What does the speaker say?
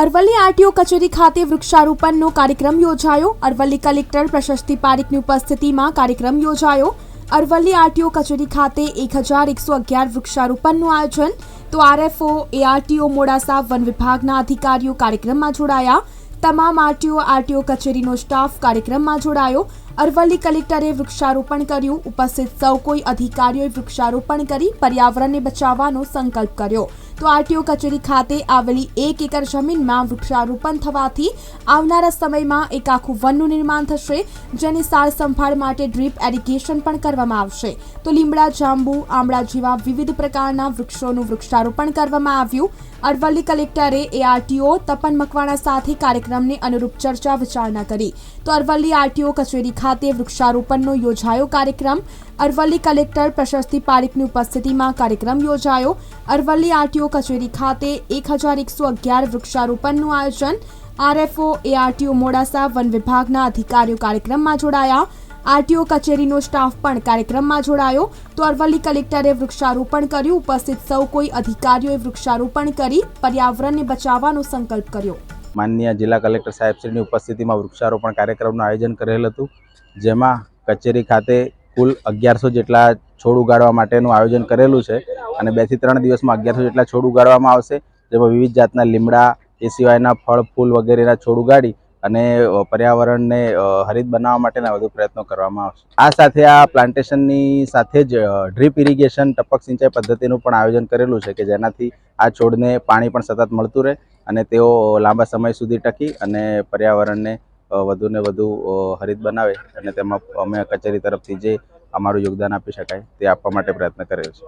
Aravalli RTO કચેરી ખાતે વૃક્ષારોપણનો કાર્યક્રમ યોજાયો. અરવલ્લી કલેક્ટર પ્રશસ્તિ પારીખની ઉપસ્થિતિમાં કાર્યક્રમ યોજાયો. અરવલ્લી આરટીઓ કચેરી ખાતે એક હજાર એકસો અગિયાર વૃક્ષારોપણનું આયોજન. તો આરએફઓ, એઆરટીઓ, મોડાસા વન વિભાગના અધિકારીઓ કાર્યક્રમમાં જોડાયા. તમામ આરટીઓ આરટીઓ કચેરીનો સ્ટાફ કાર્યક્રમમાં જોડાયો. અરવલ્લી કલેક્ટરે વૃક્ષારોપણ કર્યું. ઉપસ્થિત સૌ કોઈ અધિકારીઓએ વૃક્ષારોપણ કરી પર્યાવરણને બચાવવાનો સંકલ્પ કર્યો. તો આરટીઓ કચેરી ખાતે આવેલી એક એકર જમીનમાં વૃક્ષારોપણ થવાથી આવનારા સમયમાં એક આખું વનનું નિર્માણ થશે, જેની સાર સંભાળ માટે ડ્રીપ એરિગેશન પણ કરવામાં આવશે. તો લીમડા, જાંબુ, આમળા જેવા વિવિધ પ્રકારના વૃક્ષોનું વૃક્ષારોપણ કરવામાં આવ્યું. અરવલ્લી કલેક્ટરે એઆરટીઓ, તપન મકવાણા સાથે કાર્યક્રમને અનુરૂપ ચર્ચા વિચારણા કરી. તો અરવલ્લી આરટીઓ કચેરી ખાતે વૃક્ષારોપણનો યોજાયો કાર્યક્રમ. અરવલ્લી કલેક્ટર પ્રશસ્તિ પારીખની ઉપસ્થિતિમાં કાર્યક્રમ યોજાયો. અરવલ્લી આરટીઓ કચેરી ખાતે એક હજાર એકસો અગિયાર વૃક્ષારોપણનું આયોજન. આરએફઓ, એઆરટીઓ મોડાસા વન વિભાગના અધિકારીઓ કાર્યક્રમમાં જોડાયા. આરટીઓ કચેરીનો સ્ટાફ પણ કાર્યક્રમમાં જોડાયો. તો અરવલ્લી કલેક્ટરે વૃક્ષારોપણ કર્યું. ઉપસ્થિત સૌ કોઈ અધિકારીઓએ વૃક્ષારોપણ કરી પર્યાવરણને બચાવવાનો સંકલ્પ કર્યો. માનનીય જિલ્લા કલેક્ટર સાહેબશ્રીની ઉપસ્થિતિમાં વૃક્ષારોપણ કાર્યક્રમનું આયોજન કરેલ હતું, જેમાં કચેરી ખાતે કુલ અગિયારસો જેટલા છોડ ઉગાડવા માટેનું આયોજન કરેલું છે અને બેથી ત્રણ દિવસમાં અગિયારસો જેટલા છોડ ઉગાડવામાં આવશે, જેમાં વિવિધ જાતના લીમડા એ સિવાયના ફળ, ફૂલ વગેરેના છોડ ઉગાડી અને પર્યાવરણને હરિત બનાવવા માટેના વધુ પ્રયત્નો કરવામાં આવશે. આ સાથે આ પ્લાન્ટેશનની સાથે જ ડ્રીપ ઇરિગેશન ટપક સિંચાઈ પદ્ધતિનું પણ આયોજન કરેલું છે કે જેનાથી આ છોડને પાણી પણ સતત મળતું રહે અને તેઓ લાંબા સમય સુધી ટકી અને પર્યાવરણને વધુને વધુ હરિત બનાવે અને તેમાં અમે કચેરી તરફથી જે અમારું યોગદાન આપી શકાય તે આપવા માટે પ્રયત્ન કરેલ છે.